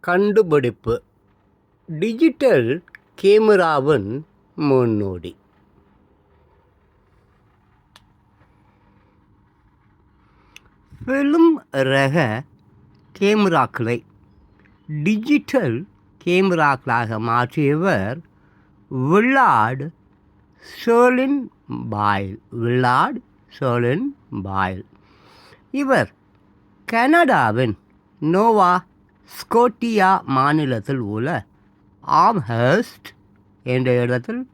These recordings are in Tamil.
கண்டுபிடிப்பு. டிஜிட்டல் கேமராவின் முன்னோடி. ஃபிலிம் ரக கேமராக்களை டிஜிட்டல் கேமராக்களாக மாற்றியவர் வில்லார்டு சோலின் பாயில். வில்லார்டு சோலின் பாயில். இவர் கனடாவின் நோவா ஸ்கோட்டியா மாநிலத்தில் உள்ள ஆம்ஹர்ஸ்ட் என்ற இடத்தில்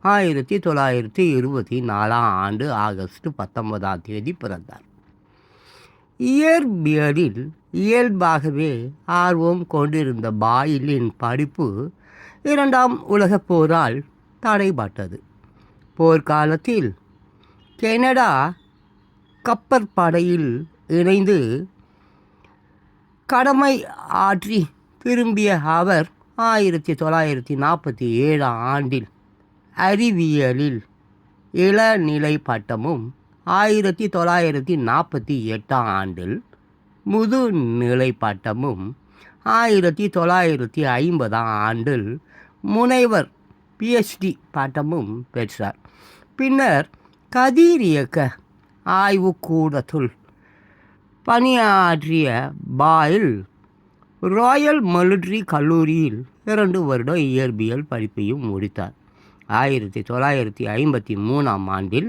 ஆயிரத்தி தொள்ளாயிரத்தி இருபத்தி நாலாம் ஆண்டு ஆகஸ்ட் பத்தொன்பதாம் தேதி பிறந்தார். இயற்பியலில் இயல்பாகவே ஆர்வம் கொண்டிருந்த பாயிலின் படிப்பு இரண்டாம் உலகப் போரால் தடைபட்டது. போர்க்காலத்தில் கனடா கப்பற்படையில் இணைந்து கடமை ஆற்றி திரும்பிய அவர் ஆயிரத்தி தொள்ளாயிரத்தி நாற்பத்தி ஏழாம் ஆண்டில் அறிவியலில் இளநிலை பட்டமும் ஆயிரத்தி தொள்ளாயிரத்தி நாற்பத்தி எட்டாம் ஆண்டில் முதுநிலை பட்டமும் ஆயிரத்தி தொள்ளாயிரத்தி ஐம்பதாம் ஆண்டில் முனைவர் பிஹெச்டி பட்டமும் பெற்றார். பின்னர் கதிரியக்க ஆய்வுக்கூடத்துள் பணியாற்றிய பாயில் ராயல் மிலிட்ரி கல்லூரியில் இரண்டு வருட இயற்பியல் படிப்பையும் முடித்தார். ஆயிரத்தி தொள்ளாயிரத்தி ஐம்பத்தி மூணாம் ஆண்டில்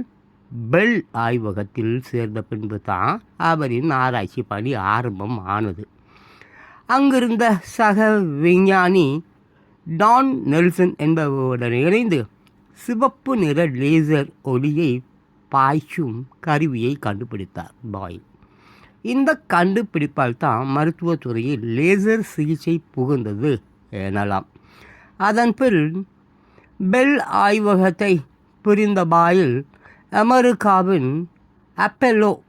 பெல் ஆய்வகத்தில் சேர்ந்த பின்பு தான் அவரின் ஆராய்ச்சி பணி ஆரம்பம் ஆனது. அங்கிருந்த சக விஞ்ஞானி டான் நெல்சன் என்பவருடன் இணைந்து சிவப்பு நிற லேசர் ஒளியை பாய்ச்சும் கருவியை கண்டுபிடித்தார் பாய் இந்த கண்டுபிடிப்பால் தான் மருத்துவத்துறையில் லேசர் சிகிச்சை புகுந்தது எனலாம். அதன் பின் பெல் ஆய்வகத்தை புரிந்த பாயில் அமெரிக்காவின் அப்பெல்லோ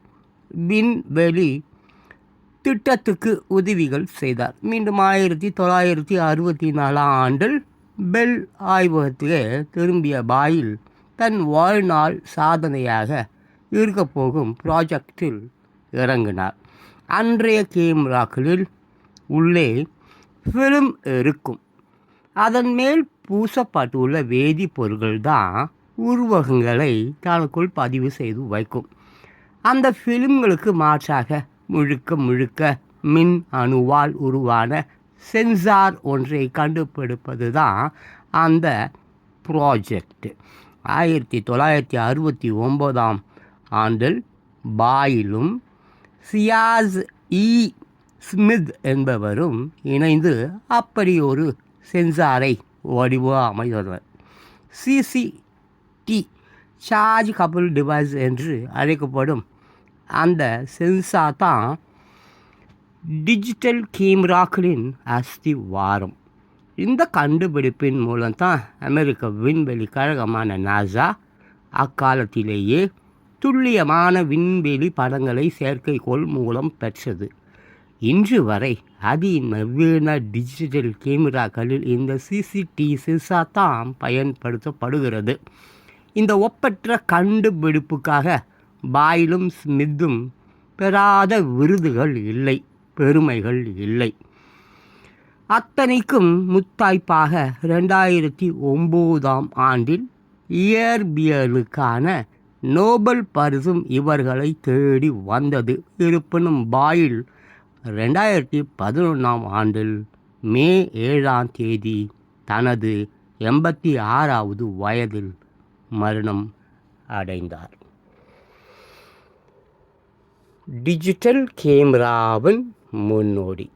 விண்வெளி திட்டத்துக்கு உதவிகள் செய்தார். மீண்டும் ஆயிரத்தி தொள்ளாயிரத்தி அறுபத்தி நாலாம் ஆண்டில் பெல் ஆய்வகத்திலே திரும்பிய பாயில் தன் வாழ்நாள் சாதனையாக இருக்கப் போகும் ப்ராஜெக்டில் இறங்கினார். அன்றைய கேமராக்களில் உள்ளே ஃபிலிம் இருக்கும். அதன் மேல் பூசப்பட்டுள்ள வேதிப்பொருட்கள் தான் உருவகங்களை தனக்குள் பதிவு செய்து வைக்கும். அந்த ஃபிலிம்களுக்கு மாற்றாக முழுக்க முழுக்க மின் அணுவால் உருவான சென்சார் ஒன்றை கண்டுபிடிப்பது தான் அந்த ப்ராஜெக்ட் ஆயிரத்தி தொள்ளாயிரத்தி அறுபத்தி ஒம்போதாம் ஆண்டில் பாயிலும் சியாஸ் இ. ஸ்மித் என்பவரும் இணைந்து அப்படி ஒரு சென்சாரை வடிவமைத்தனர் சிசிடி சார்ஜ் கபிள் டிவைஸ் என்று அழைக்கப்படும் அந்த சென்சார் தான் டிஜிட்டல் கேமராக்களின் அஸ்திவாரம். இந்த கண்டுபிடிப்பின் மூலம் தான் அமெரிக்க விண்வெளி கழகமான நாசா அக்காலத்திலேயே துல்லியமான விண்வெளி படங்களை செயற்கைக்கோள் மூலம் பெற்றது. இன்று வரை அதிநவீன டிஜிட்டல் கேமராக்களில் இந்த சிசிடி சிசா தான் பயன்படுத்தப்படுகிறது. இந்த ஒப்பற்ற கண்டுபிடிப்புக்காக பாயிலும் ஸ்மித்தும் பெறாத விருதுகள் இல்லை பெருமைகள் இல்லை. அத்தனைக்கும் முத்தாய்ப்பாக ரெண்டாயிரத்தி ஒம்போதாம் ஆண்டில் இயற்பியலுக்கான நோபல் பரிசும் இவர்களை தேடி வந்தது. இருப்பினும் பாயில் ரெண்டாயிரத்தி பதினொன்றாம் ஆண்டில் மே ஏழாம் தேதி தனது எண்பத்தி ஆறாவது வயதில் மரணம் அடைந்தார். டிஜிட்டல் கேமராவின் முன்னோடி.